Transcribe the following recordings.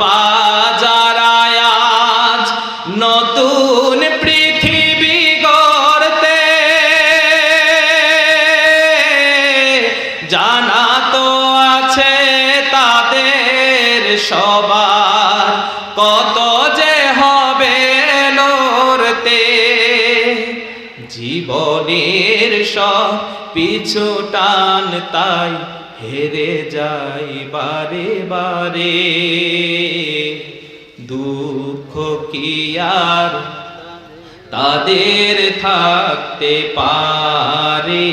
পাজারায় আজ নতুন পৃথিবী গড়তে। জানা তো আছে তাদের সবার কত যে হবে জীবনের সব পিছু টান তাই হেরে যাই বারে বারে। দুঃখ কি আর তাদের থাকতে পারে?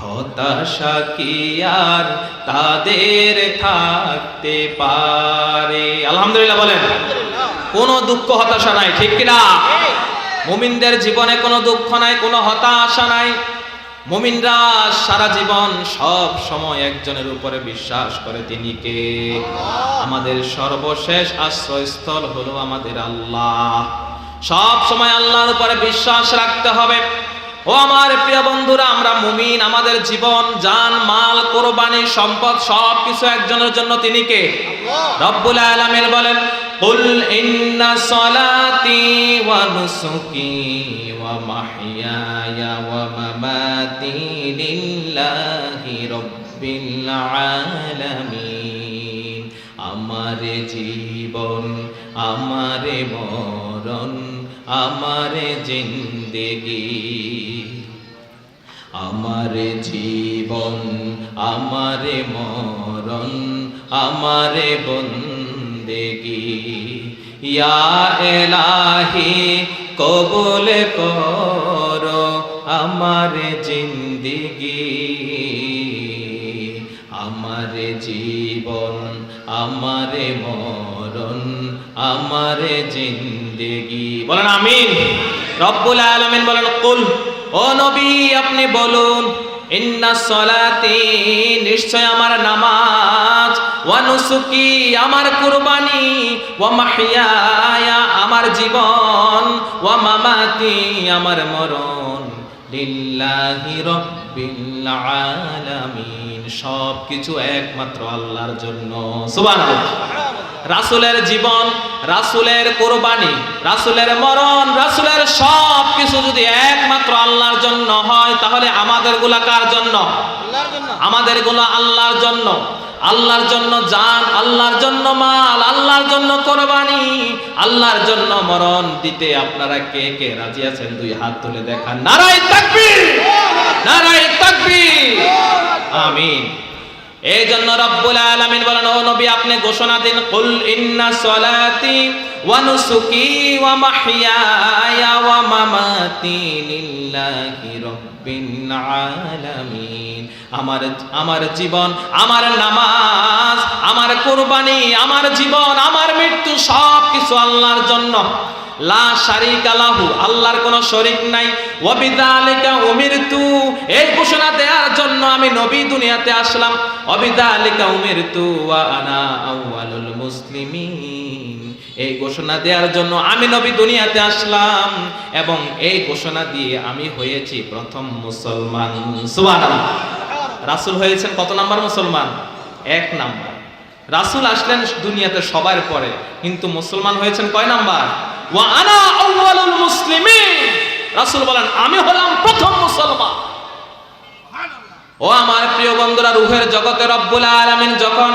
হতাশা কি আর তাদের থাকতে পারে? আলহামদুলিল্লাহ বলেন। কোনো দুঃখ হতাশা নাই ঠিক কিনা? মুমিনদের জীবনে কোনো দুঃখ নাই কোনো হতাশা নাই। মুমিনরা সারা জীবন সব সময় একজনের উপরে বিশ্বাস করে তিনি কে? আমাদের সর্বশেষ আশ্রয়স্থল হলো আমাদের আল্লাহ। সব সময় আল্লাহর উপরে বিশ্বাস রাখতে হবে। ও আমার প্রিয় বন্ধুরা আমরা মুমিন আমাদের জীবন জান মাল কোরবানি সম্পদ সব কিছু একজনের জন্য তিনি কে? রব্বুল আলামিন বলেন ওয়া নুসুকি ওয়া মাহইয়ায়া ওয়া মামাতি লিল্লাহি রাব্বিল আলামিন আমার জীবন, আমার মরণ, আমার জিন্দেগি। আমার জীবন, আমার মরণ, আমার বন্দেগি ইয়া এলাহি কবুল কর আমার জিন্দিগি আমার জীবন আমার মরণ আমার জিন্দেগি বলেন আমিন রব্বুল আলামিন বলেন কুল ও নবী আপনি বলুন, ইন্না সলাতি, নিশ্চয় আমার নামাজ ওয়া নুসুকি আমার কুরবানি ওয়া আমার জীবন ওয়া মামাতি আমার মরণ লিল্লাহি রাব্বিল আলামিন। সব কিছু একমাত্র আল্লাহর জন্য। সুবহানাল্লাহ। রাসূলের জীবন রাসুলের কোরবানি রাসুলের মরণ রাসুলের সব কিছু যদি একমাত্র আল্লাহর জন্য হয় তাহলে আমাদেরগুলা কার জন্য? আমাদেরগুলো আল্লাহর জন্য। আল্লাহর জন্য জান, আল্লাহর জন্য মাল, আল্লাহর জন্য কোরবানি, আল্লাহর জন্য মরণ দিতে আপনারা কে কে রাজি আছেন? দুই হাত তুলে দেখান। নারাই তাকবীর! নারাই তাকবীর! আমিন। এই জন্য রব্বুল আলামিন বলেন, ও নবী, আপনি ঘোষণা দিন, কুল ইন্না সলাতি ওয়া নুসুকি ওয়া মাহইয়ায়া ওয়া মামাতি লিল্লাহি রাব্বিল আলামিন। আমার আমার জীবন, আমার নামাজ, আমার কুরবানি, আমার জীবন, আমার মৃত্যু সব কিছু আল্লাহর জন্য ঘোষণা জন্য আমি নবী দুনিয়াতে আসলাম। আনা আউয়ালুল এই ঘোষণা দেওয়ার জন্য আমি নবী দুনিয়াতে আসলাম এবং এই ঘোষণা দিয়ে আমি হয়েছি প্রথম মুসলমান। রাসূল হয়েছেন কত নাম্বার মুসলমান? এক নাম্বার। রাসূল আসলেন দুনিয়াতে সবার পরে, কিন্তু মুসলমান হয়েছেন কয় নাম্বার? ওয়া রাসূল বলেন, আমি হলাম প্রথম মুসলমান। ও আমার প্রিয় বন্ধুরা, রূহের জগতে রব্বুল আলামিন যখন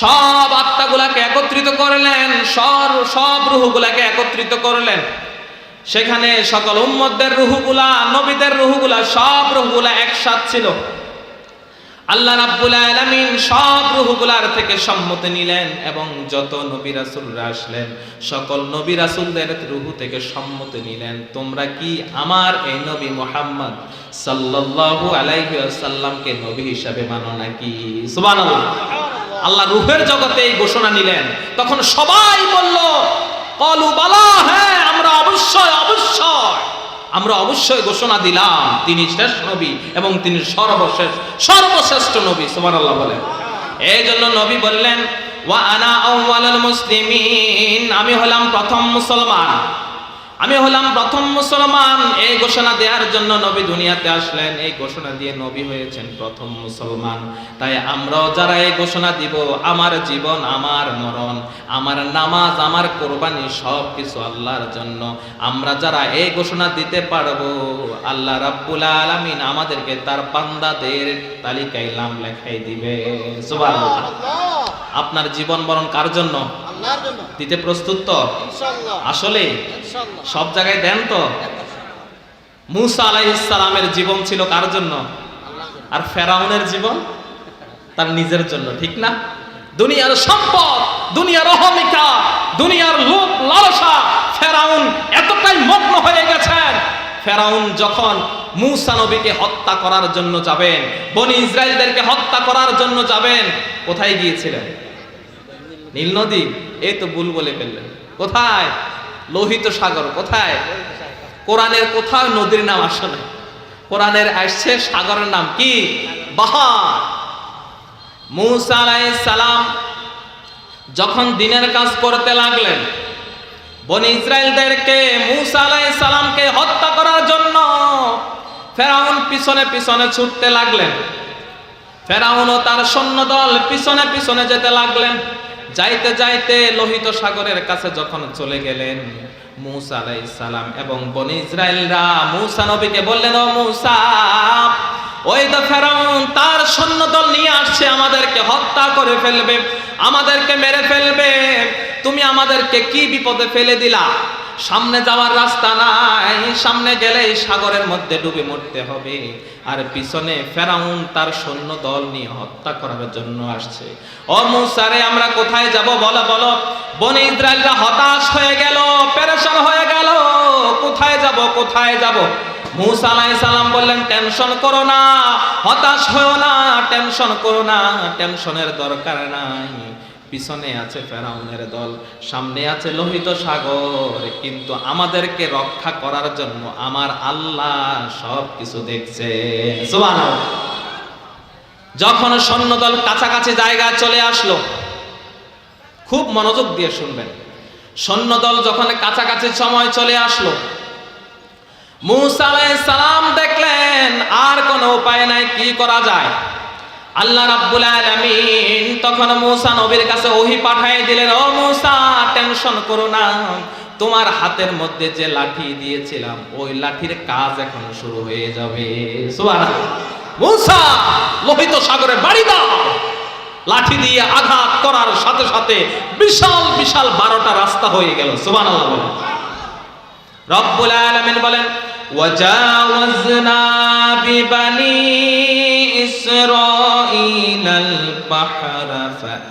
সব আত্মাগুলাকে একত্রিত করলেন সব সব রুহগুলাকে একত্রিত করলেন। সেখানে সকল উম্মতদের রুহগুলা, নবীদের রুহগুলা, সব রুহগুলা একসাথ ছিল। আল্লাহ রাব্বুল আলামিন সব রুহগুলার থেকে সম্মতি নিলেন এবং যত নবী রাসূলরা আসলেন, সকল নবী রাসূলদের রুহু থেকে সম্মতি নিলেন। তোমরা কি আমার এই নবী মুহাম্মদ সাল্লাল্লাহু আলাইহি ওয়াসাল্লামকে নবী হিসাবে মানো নাকি? সুবহানাল্লাহ। আল্লাহ রুহের জগতে এই ঘোষণা নিলেন। তখন সবাই বলল, কলু বালা হ্যাঁ আমরা অবশ্যই অবশ্যই। আমরা অবশ্যই ঘোষণা দিলাম, তিনি শেষ নবী এবং তিনি সর্বশেষ, সর্বশ্রেষ্ঠ নবী সুমান আল্লাহ বলেন। এই জন্য নবী বললেন, ওয়া আনা মুসলিমিন, আমি হলাম প্রথম মুসলমান। আমি হলাম প্রথম মুসলমান। এই ঘোষণা দেওয়ার জন্য নবী দুনিয়াতে আসলেন। এই ঘোষণা দিয়ে নবী হয়েছেন প্রথম মুসলমান। তাই আমরাও যারা এই ঘোষণা দিব আমার জীবন আমার মরণ আমার নামাজ আমার কোরবানি সব কিছু আল্লাহর জন্য। আমরা যারা এই ঘোষণা দিতে পারব আল্লাহ রাব্বুল আলামিন আমাদেরকে তার বান্দাদের তালিকায় নাম লেখাই দিবে সুবহানাল্লাহ। আপনার জীবন মরণ কার জন্য? দিতে প্রস্তুত তো? আসলে সব জায়গায় দেন তো? মুসা আলাইহিসসালামের জীবন ছিল কার জন্য? জন্য আর ফেরাউনের জীবন? তার নিজের জন্য ঠিক না? দুনিয়ার সম্পদ দুনিয়ার অহমিকা দুনিয়ার লোভ লালসা ফেরাউন এতটাই মগ্ন হয়ে গেছেন। ফেরাউন যখন মুসা নবীকে হত্যা করার জন্য যাবেন বনি ইসরায়েলদেরকে হত্যা করার জন্য যাবেন কোথায় গিয়েছিলেন? নীল নদী, এই তো ভুল বলে ফেললেন। কোথায়? লোহিত সাগর, কোথায়? কোরআনের কোথাও নদীর নাম আসে না কোরআনের আসছে সাগরের নাম কি? সালাম যখন দিনের কাজ করতে লাগলেন, বনি ইসরায়েলদেরকে মুসা সালামকে হত্যা করার জন্য ফেরাউন পিছনে পিছনে ছুটতে লাগলেন। ফেরাউন ও তার সৈন্যদল পিছনে পিছনে যেতে লাগলেন। যাইতে যাইতে লোহিত সাগরের কাছে যখন চলে গেলেন, মুসা আলাইহিস সালাম এবং বনি ইসরায়েলরা, মুসা নবীকে বললেন, ও মুসা, ওই তো ফেরাউন, তার সৈন্যদল নিয়ে আসছে, আমাদেরকে হত্যা করে ফেলবে, আমাদেরকে মেরে ফেলবে, তুমি আমাদেরকে কি বিপদে ফেলে দিলা? সামনে যাওয়ার রাস্তা নাই। সামনে গেলেই সাগরের মধ্যে ডুবে মরতে হবে। আর পিছনে ফেরাউন তার সৈন্য দল নিয়ে হত্যা করার জন্য আসছে। ও মুসারে আমরা কোথায় যাব? বলো বলো। বনে ইসরায়েলরা হতাশ হয়ে গেল, পেরেশান হয়ে গেল। কোথায় যাব কোথায় যাব? মুসা আলাইহিস সালাম বললেন, টেনশন করো না, হতাশ হয়েও না, টেনশন করো না, টেনশনের দরকার নাই। পিছনে আছে ফেরাউনের দল, সামনে আছে লোহিত সাগর, কিন্তু আমাদেরকে রক্ষা করার জন্য আমার আল্লাহ সব কিছু দেখছে। যখন সৈন্যদল কাছাকাছি জায়গায় চলে আসলো, খুব মনোযোগ দিয়ে শুনবেন। সৈন্যদল যখন কাছাকাছি সময় চলে আসলো, মুসা সালাম দেখলেন, আর কোনো উপায় নাই, কি করা যায়? আল্লাহ রাব্বুল আলামিন তখন মুসা নবীর কাছে ওহি পাঠিয়ে দিলেন, ও মুসা, টেনশন করো না। তোমার হাতের মধ্যে যে লাঠি দিয়েছিলাম, ওই লাঠির কাজ এখন শুরু হয়ে যাবে। মুসা, লোহিত সাগরে বাড়ি দাও। লাঠি দিয়ে আঘাত করার সাথে সাথে বিশাল বিশাল বারোটা রাস্তা হয়ে গেল। সুবহানাল্লাহ বলেন। রব্বুল আলামিন বলেন ওয়াজাওয়াজনা বিবানি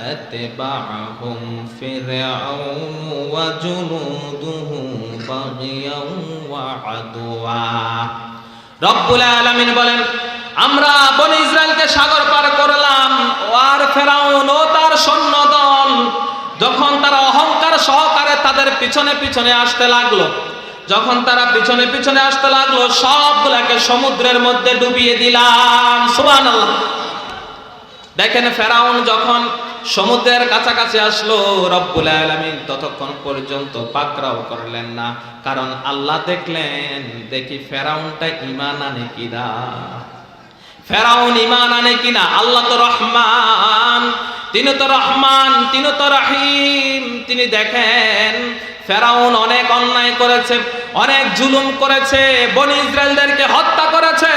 ফাআতবা'হুম ফিরআউন ওয়া জুনুদুহু বাগিয়ান ওয়া আদওয়া রব্বুল আলামিন বলেন, আমরা বনি ইসরায়েলকে সাগর পার করলাম আর ফেরাউন ও তার সৈন্যদল। যখন তারা অহংকার সহকারে তাদের পিছনে পিছনে আসতে লাগল যখন তারা পিছনে পিছনে আসতে লাগল, সবগুলাকে সমুদ্রের মধ্যে ডুবিয়ে দিলাম। সুবহানাল্লাহ। দেখেন ফেরাউন যখন সমুদ্রের কাছাকাছি আসলো, রব্বুল আলামিন ততক্ষণ পর্যন্ত পাকড়াও করলেন না। কারণ আল্লাহ দেখলেন, দেখি ফেরাউনটা ইমান আনে কিনা। ফেরাউন ইমান আনে কিনা? আল্লাহ তো রহমান। তিনি তো রহমান, তিনি তো রহিম। তিনি দেখেন ফেরাউন অনেক অন্যায় করেছে, অনেক জুলুম করেছে, বনি ইসরায়েলদেরকে হত্যা করেছে,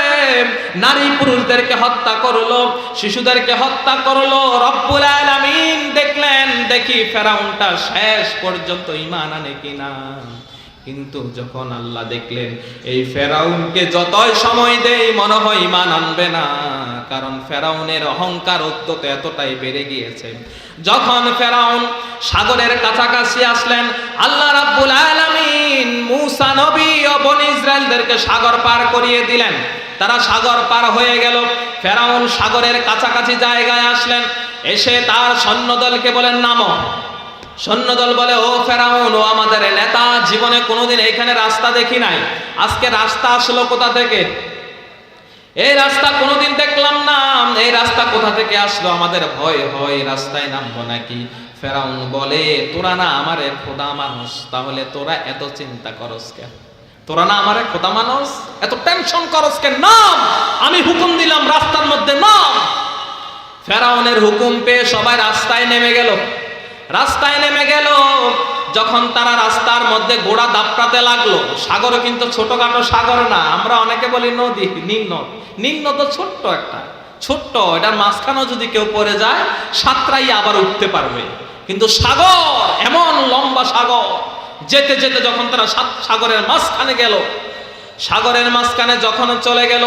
নারী পুরুষদেরকে হত্যা করল, শিশুদেরকে হত্যা করল, রব্বুল আলামিন দেখলেন, দেখি ফেরাউনটা শেষ পর্যন্ত ঈমান আনে কিনা। কিন্তু যখন আল্লাহ দেখলেন, এই ফেরাউনকে যতই সময় দেই, মনে হয় ইমান আনবে না। কারণ ফেরাউনের অহংকার উদ্যত এতটাই বেড়ে গিয়েছে। যখন ফেরাউন সাগরের কাছাকাছি আসলেন, আল্লাহ রাব্বুল আলামিন মুসা নবী ও বনি ইসরায়েলদেরকে সাগর পার করিয়ে দিলেন। তারা সাগর পার হয়ে গেল। ফেরাউন সাগরের কাছাকাছি জায়গায় আসলেন। এসে তার সৈন্যদলকে বলেন, নামো। সৈন্যদল বলে, ও ফেরাউন, ও আমাদের নেতা, জীবনে কোনোদিন এখানে রাস্তা দেখি নাই। আজকে রাস্তা আসলো কোথা থেকে? এই রাস্তা কোনোদিন দেখলাম না। এই রাস্তা কোথা থেকে আসলো? আমাদের ভয় হয় রাস্তায় নামবো নাকি? ফেরাউন বলে, তোরা না আমারে খোদা মানুষ, তাহলে তোরা এত চিন্তা করস কেন? তোরা না আমারে খোদা মানুষ? এত টেনশন করস কেন? নাম! আমি হুকুম দিলাম রাস্তার মধ্যে, নাম! ফেরাউনের হুকুম পেয়ে সবাই রাস্তায় নেমে গেল। রাস্তায় নেমে গেল। যখন তারা রাস্তার মধ্যে গোড়া দাপড়াতে লাগল, সাগরও কিন্তু ছোটখাটো সাগর না, আমরা অনেকে বলি নদী, নিম্ন। নিম্ন তো ছোট্ট একটা, ছোট্ট, এটার মাঝখানেও যদি কেউ পড়ে যায় সাতটাই আবার উঠতে পারবে। কিন্তু সাগর, এমন লম্বা সাগর, যেতে যেতে যখন তারা সাগরের মাঝখানে গেল, সাগরের মাঝখানে যখন চলে গেল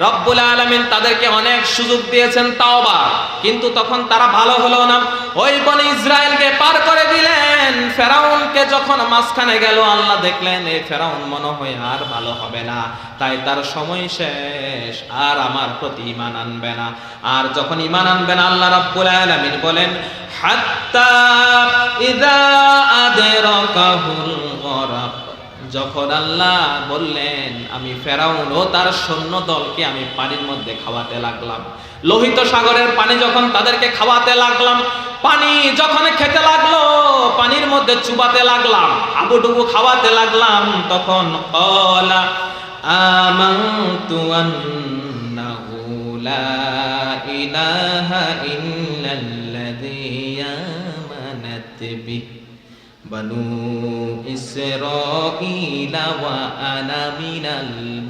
রব্বুল আলামিন তাদেরকে অনেক সুযোগ দিয়েছেন তাওবা। কিন্তু তখন তারা ভালো হলো না। ওই বনি ইসরায়েলকে পার করে দিলেন। ফেরাউনকে যখন মাঝখানে গেল, আল্লাহ দেখলেন এই ফেরাউন মনে হয় আর ভালো হবে না। তাই তার সময় শেষ। আর আমার প্রতি ইমান আনবে না। আর যখন ইমান আনবে না আল্লাহ রাব্বুল আলমিন বলেন, হাত্তা ইদা আদরাকাহুল গরাক যখন আল্লাহ বললেন, আমি ফেরাউন ও তার সৈন্য দলকে আমি পানির মধ্যে খাওয়াতে লাগলাম। লোহিত সাগরের পানি যখন তাদেরকে খাওয়াতে লাগলাম, পানি যখন খেতে লাগল, পানির মধ্যে চুবাতে লাগলাম আবুডুবু খাওয়াতে লাগলাম, তখন কলা আমানতু আন্নাহু লা ইলাহা ইল্লাল্লাযী বনু আনা মিনাল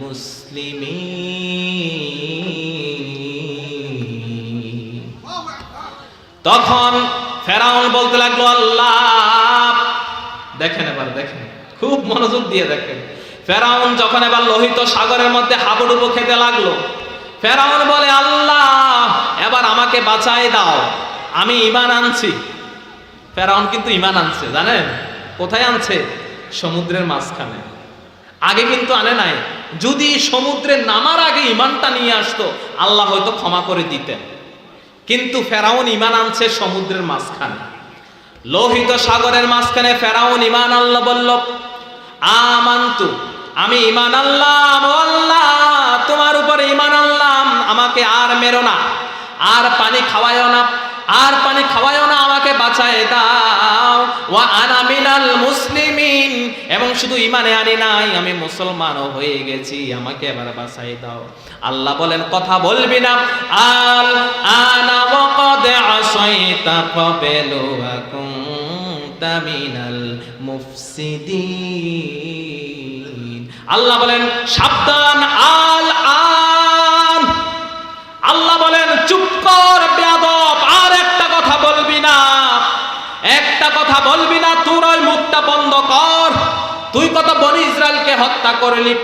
তখন ফেরাউন বলতে লাগল, আল্লাহ! দেখেন এবার, দেখেন। খুব মনোযোগ দিয়ে দেখেন। ফেরাউন যখন এবার লোহিত সাগরের মধ্যে হাবুডুবু খেতে লাগল, ফেরাউন বলে, আল্লাহ, এবার আমাকে বাঁচাই দাও। আমি ইমান আনছি। ফেরাউন কিন্তু ইমান আনছে, জানেন? কোথায় আনছে? সমুদ্রের মাঝখানে। আগে কিন্তু আনে নাই। যদি সমুদ্রে নামার আগে ইমানটা নিয়ে আসতো, আল্লাহ হয়তো ক্ষমা করে দিতেন। কিন্তু ফেরাউন ইমান আনছে সমুদ্রের মাঝখানে। লোহিত সাগরের মাঝখানে ফেরাউন ইমান আল্লাহ বলল, আমান্তু, আমি ইমান আল্লাহ আল্লাহ, তোমার উপরে ইমান আল্লাহ আমাকে আর মেরো না, আর পানি খাওয়ায়ও না। আর পানি খাওয়ায়ও না, আমাকে বাঁচায় দাও। ওয়া আনা মিনাল মুসলিমিন। এবং শুধু ইমানে আনি নাই, আমি মুসলমানও হয়ে গেছি, আমাকে এবার বাঁচাই দাও। আল্লাহ বলেন, কথা বলবি না। আল আনা ওয়াকাদ আসাইতা ক্বাবলু ওয়া কুনতা মিনাল মুফসিদিন। আল্লাহ বলেন, সাবধান, আল আন। আল্লাহ বলেন, চুপ কর বেয়াদব আর একটা কথা বলবি না একটা কথা বলবি না তোর মুখটা বন্ধ কর। তুই কত বনি ইসরায়েলকে হত্যা করলি?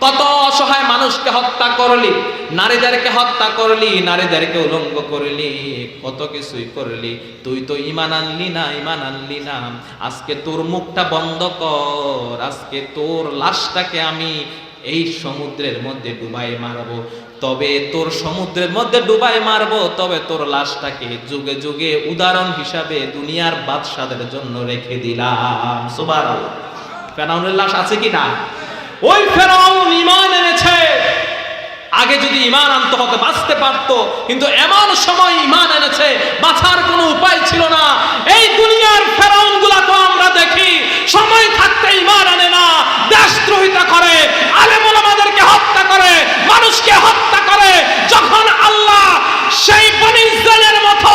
কত অসহায় মানুষকে হত্যা করলি? নারীদেরকে হত্যা করলি, নারীদেরকে উলঙ্গ করলি, কত কিছুই করলি। তুই তো ইমান আনলি না, ইমান আনলি না। আজকে তোর মুখটা বন্ধ কর। আজকে তোর লাশটাকে আমি এই সমুদ্রের মধ্যে ডুবাই মারবো। তবে তোর সমুদ্রের মধ্যে ডুবাই মারবো, তবে তোর লাশটাকে যুগে যুগে উদাহরণ হিসাবে দুনিয়ার বাদশাদের জন্য রেখে দিলাম। সুবার ফেরাউনের লাশ আছে কি না? ওই ফেরাউন ইমান এনেছে। আগে যদি ইমান আনতে হতে, বাঁচতে পারত, কিন্তু এমন সময় ইমান এনেছে, বাঁচার কোনো উপায় ছিল না। এই দুনিয়ার ফেরাউন গুলাকে আমরা দেখি, সময় থাকতে ইমান আনে না, দেশদ্রোহিতা করে আলেমুল আমাদেরকে হত্যা করে মানুষকে হত্যা করে যখন আল্লাহ সেই বনি ইসরায়েলের মতো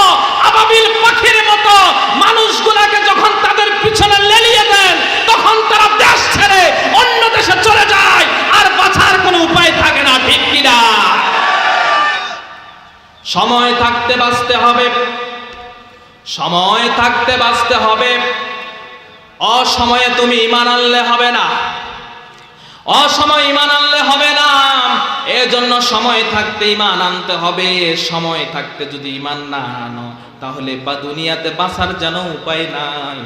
আবাবিল পাখির মতো মানুষগুলাকে যখন তাদের পিছনে লেলিয়ে দেন তখন তারা দেশ ছেড়ে অন্য দেশে চলে যায় আর বাঁচার কোনো উপায় থাকে না ঠিক কিনা সময় থাকতে বাঁচতে হবে থাকতে বাঁচতে হবে। অসময়ে তুমি ইমান আনলে হবে না। অসময় ইমান আনলে হবে না। এজন্য সময় থাকতে ইমান আনতে হবে। সময় থাকতে যদি ইমান না আনো, তাহলে বা দুনিয়াতে বাঁচার যেন উপায় নাই।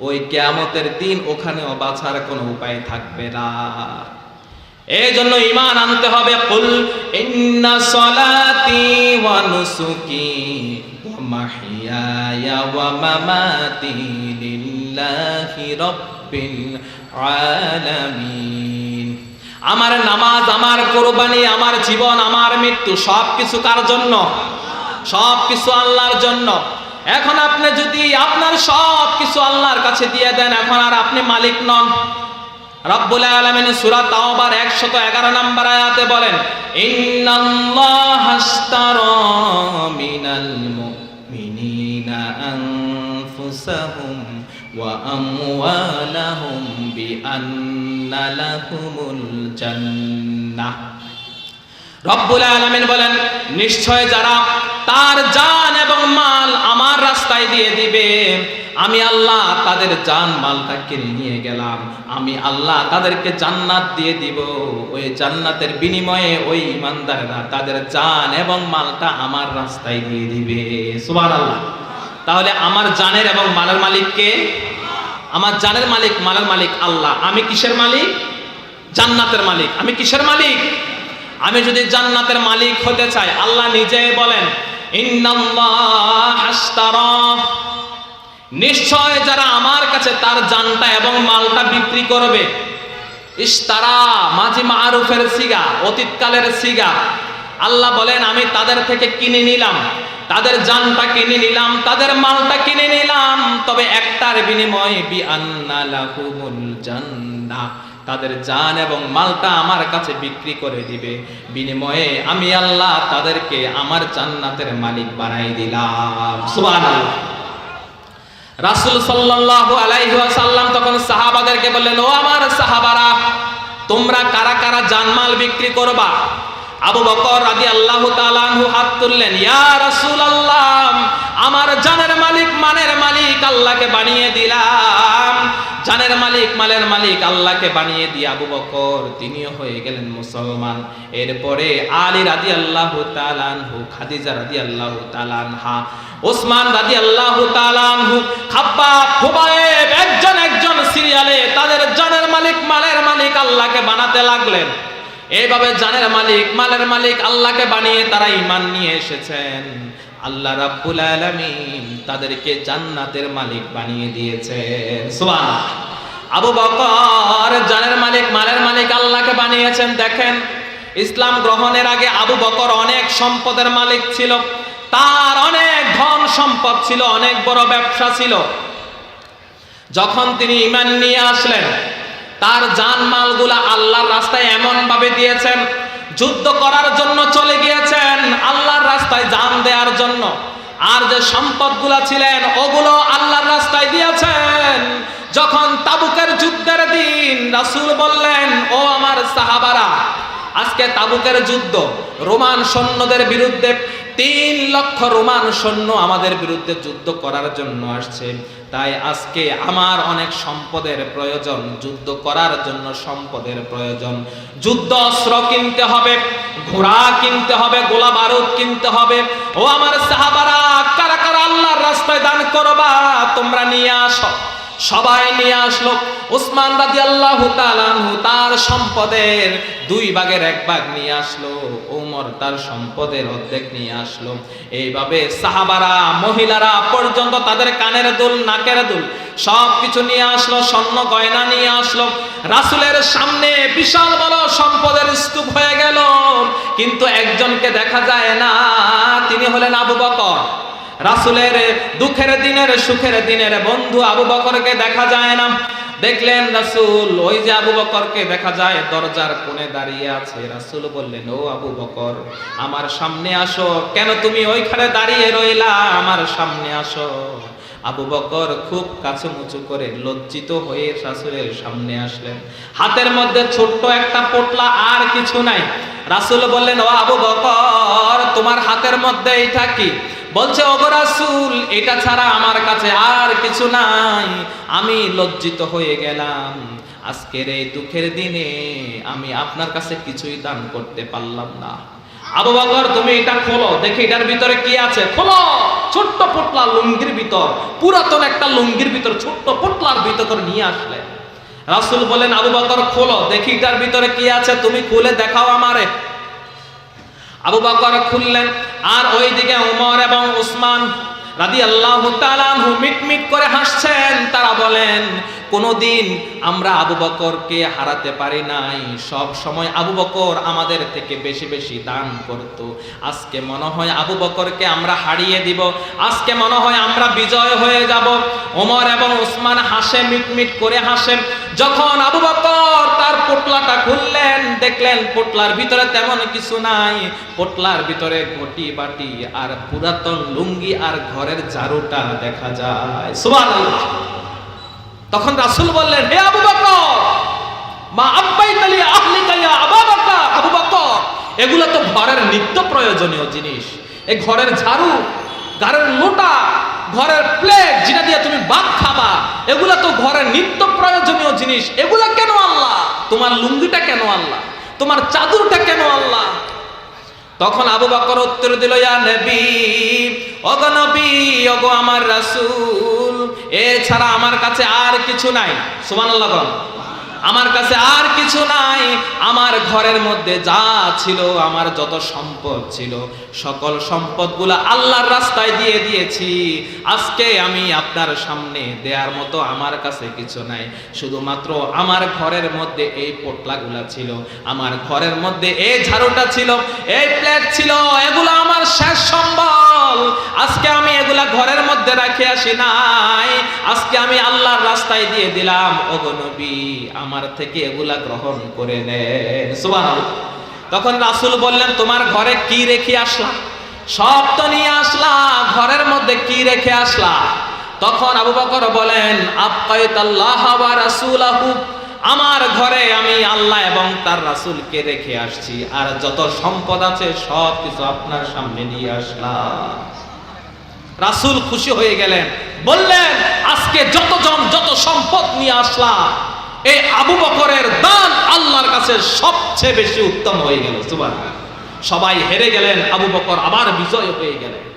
ওই কেয়ামতের দিন ওখানেও বাঁচার কোনো উপায় থাকবে না। এই জন্য ইমান আনতে হবে। কুল ইন্না সলাতি ওয়া নুসুকি ওয়া মামাতি লিল্লাহি রাব্বিল আলামিন। আমার নামাজ, আমার কোরবানি, আমার জীবন, আমার মৃত্যু সব কিছু কার জন্য? সব কিছু আল্লাহর জন্য। এখন আপনি যদি আপনার সব কিছু আল্লাহর কাছে দিয়ে দেন, এখন আর আপনি মালিক নন। রব্বুল আলামিন সূরা তাওবার 111 নম্বর আয়াতে বলেন, ইন্নাল্লাহা আশতারা মিনাল আনফুসাহুম ওয়া আমওয়ালাহুম বিআন্না লাহুমুল জান্নাহ রব্বুল আলামিন বলেন, নিশ্চয় যারা তার জান এবং মাল আমার রাস্তায় দিয়ে দিবে, আমি আল্লাহ তাদের জান মালটা কিনে নিয়ে গেলাম, আমি আল্লাহ তাদেরকে জান্নাত দিয়ে দিব। ওই জান্নাতের বিনিময়ে ওই ইমানদারেরা তাদের জান এবং মালটা আমার রাস্তায় দিয়ে দিবে। সুবহানাল্লাহ। তাহলে আমার জানের এবং মালের মালিক কে? আমার জানের মালিক, মালের মালিক আল্লাহ। আমি কিসের মালিক? জান্নাতের মালিক। আমি কিসের মালিক? আমি যদি জান্নাতের মালিক হতে চাই, আল্লাহ নিজে বলেন নিশ্চয় যারা আমার কাছে তার জানটা এবং মালটা বিক্রি করবে ইস্তারা মাঝি মারুফের সিগা, অতীতকালের সিগা, আল্লাহ বলেন, আমি তাদের থেকে কিনে নিলাম। তাদের জানটা কিনে নিলাম, তাদের মালটা কিনে নিলাম। তবে একটার বিনিময়ে বি আন্না লাহুমুল তাদের জান এবং মালটা আমার কাছে বিক্রি করে দিবে। বিনিময়ে আমি আল্লাহ তাদেরকে আমার জান্নাতের মালিক বানাই দিলাম। সুবহানাল্লাহ। রাসূল সাল্লাল্লাহু আলাইহি ওয়াসাল্লাম তখন সাহাবাদেরকে বললেন, ও আমার সাহাবারা, তোমরা কারা কারা জানমাল বিক্রি করবা? আবু বকর রাদিয়াল্লাহু আল্লাহ আনহু হাত তুললেন, ইয়া রাসূলুল্লাহ, আমার জানের মালিক মানের মালিক আল্লাহকে বানিয়ে দিলাম। জানের মালিক মালের মালিক আল্লাহকে বানিয়ে দিয়ে আবু বকর, তিনিও হয়ে গেলেন মুসলমান। এরপরে আলী রাদি আল্লাহ তালানহু খাদিজা রাদি আল্লাহ তালানহা ওসমান রাদি আল্লাহ তালানহু খাব্বা খুবায়েব, একজন একজন সিরিয়ালে তাদের জানের মালিক মালের মালিক আল্লাহকে বানাতে লাগলেন। এইভাবে জানের মালিক, মালের মালিক আল্লাহকে বানিয়ে তারা ইমান নিয়ে এসেছেন। আল্লাহ রাব্বুল আলামিন তাদেরকে জান্নাতের মালিক বানিয়ে দিয়েছেন। সুবহান আবু বকর জানের মালিক, মালের মালিক আল্লাহকে বানিয়েছেন। দেখেন, ইসলাম গ্রহণের আগে আবু বকর অনেক সম্পদের মালিক ছিল। তার অনেক ধন সম্পদ ছিল, অনেক বড় ব্যবসা ছিল। যখন তিনি ইমান নিয়ে আসলেন তার জান মালগুলা আল্লাহর রাস্তায় এমন ভাবে দিয়েছেন, যুদ্ধ করার জন্য চলে গিয়েছেন, আল্লাহর রাস্তায় জান দেওয়ার জন্য। আর যে সম্পদগুলা ছিলেন, ওগুলো আল্লাহর রাস্তায় দিয়েছেন। যখন তাবুকের যুদ্ধের দিন, রাসূল বললেন, ও আমার সাহাবারা, আজকে তাবুকের যুদ্ধ, রোমান সৈন্যদের বিরুদ্ধে তিন লক্ষ রোমান সৈন্য আমাদের বিরুদ্ধে যুদ্ধ করার জন্য আসছে। তাই আজকে আমার অনেক সম্পদের প্রয়োজন, যুদ্ধ করার জন্য সম্পদের প্রয়োজন। যুদ্ধ অস্ত্র কিনতে হবে, ঘোড়া কিনতে হবে, গোলা বারুদ কিনতে হবে। ও আমার সাহাবারা, কারা কারা আল্লাহর রাস্তায় দান করবা, তোমরা নিয়ে আসো। সবাই নিয়ে আসলো। উসমান রাজি আল্লাহ তার সম্পদের দুই ভাগের এক ভাগ নিয়ে আসলো। ওমর তার সম্পদের অর্ধেক নিয়ে আসলো। এইভাবে সাহাবারা, মহিলারা পর্যন্ত তাদের কানের দুল, নাকের দুল সব কিছু নিয়ে আসলো, স্বর্ণ গয়না নিয়ে আসলো। রাসুলের সামনে বিশাল বড় সম্পদের স্তূপ হয়ে গেল। কিন্তু একজনকে দেখা যায় না, তিনি হলেন আবু বকর। রাসুলের দুঃখের দিনের, সুখের দিনের বন্ধু আবু বকরকে দেখা যায় না। দেখলেন রাসুল, ওই যে আবু বকরকে দেখা যায়, দরজার কোণে দাঁড়িয়ে আছে। রাসুল বললেন, ও আবু বকর, আমার সামনে আসো। কেন তুমি ওইখানে দাঁড়িয়ে রইলা? আমার সামনে আসো। আবু বকর খুব কাছে মুচু করে লজ্জিত হয়ে রাসুলের সামনে আসলেন। হাতের মধ্যে ছোট্ট একটা পোটলা আর কিছু নাই। রাসুল বললেন, ও আবু বকর, তোমার হাতের মধ্যে এটা কি? বলছে, ওগো রাসূল, এটা ছাড়া আমার কাছে আর কিছু নাই। আমি লজ্জিত হয়ে গেলাম। আজকের এই দুঃখের দিনে আমি আপনার কাছে কিছুই দান করতে পারলাম না। আবু বকর, তুমি এটা খোলো, দেখি এটার ভিতরে কি আছে। খোলো, ছোট্ট পোটলা লুঙ্গির ভিতর, পুরাতন একটা লুঙ্গির ভিতর, ছোট্ট পোটলার ভিতর নিয়ে আসলে। রাসূল বলেন, আবু বকর, খোলো, দেখি এটার ভিতরে কি আছে, তুমি খুলে দেখাও আমারে। আবু বকর খুললেন আর ওইদিকে উমর এবং উসমান রাদি আল্লাহ মিটমিট করে হাসছেন। তারা বলেন, কোনোদিন আমরা আবু বকরকে হারাতে পারি নাই। সব সময় আবু বকর আমাদের থেকে বেশি বেশি দান করত। আজকে মনে হয় আবু বকরকে আমরা হারিয়ে দিব। আজকে মনে হয় আমরা বিজয় হয়ে যাব। ওমর এবং ওসমান হাসে, মিটমিট করে হাসেন। যখন আবু বকর পোটলাটা খুললেন, দেখলেন পোটলার ভিতরে তেমন কিছু নাই। পোটলার ভিতরে ঘটি বাটি আর পুরাতন লুঙ্গি আর ঘরের ঝাড়ুটা দেখা যায়। সুবহানাল্লাহ। তখন রাসূল বললেন, হে আবু বকর, মা আব্বাই তালি আহলি কাইয়া আবু আবু বকর, এগুলো তো ঘরের নিত্য প্রয়োজনীয় জিনিস। এই ঘরের ঝাড়ু, ঘরের লোটা ঘরের প্লেট যেটা দিয়ে তুমি ভাত খাবা, এগুলা তো ঘরের নিত্য প্রয়োজনীয় জিনিস। এগুলা কেন আল্লাহ? তোমার লুঙ্গিটা কেন আল্লাহ? তোমার চাদরটা কেন আল্লাহ? তখন আবু বকর উত্তর দিল, ইয়া নবী ওগো নবী ওগো আমার রাসূল এছাড়া আমার কাছে আর কিছু নাই। সুবহানাল্লাহ। আমার কাছে আর কিছু নাই। আমার ঘরের মধ্যে যা ছিল, আমার যত সম্পদ ছিল, সকল সম্পদগুলো আল্লাহর রাস্তায় দিয়ে দিয়েছি। আজকে আমি আপনার সামনে দেওয়ার মতো আমার কাছে কিছু নাই। শুধুমাত্র আমার ঘরের মধ্যে এই পোটলাগুলা ছিল। আমার ঘরের মধ্যে এই ঝাড়ুটা ছিল, এই প্লেট ছিল, এগুলো আমার শেষ সম্বল আজকে আমি এগুলা ঘরের মধ্যে রাখে আসি নাই। আজকে আমি আল্লাহর রাস্তায় দিয়ে দিলাম, ওগো নবী, আমার থেকে এগুলা গ্রহণ করে নেন সুবহানাল্লাহ। তখন রাসূল বললেন, তোমার ঘরে কি রেখে আসলা? সব তো নিয়ে আসলা, ঘরের মধ্যে কি রেখে আসলা? তখন আবু বকর বলেন, আবকাইতাল্লাহ ওয়া রাসূলাহু আমার ঘরে আমি আল্লাহ এবং তার রাসূলকে রেখে আসছি। আর যত সম্পদ আছে, সব কিছু আপনার সামনে নিয়ে আসলাম। রাসূল খুশি হয়ে গেলেন। বললেন, আজকে যতজন যত সম্পদ নিয়ে আসলাম, এই আবু বকরের দান আল্লাহর কাছে সবচেয়ে বেশি উত্তম হয়ে গেল। সবাই হেরে গেলেন, আবু বকর আবার বিজয় হয়ে গেলেন।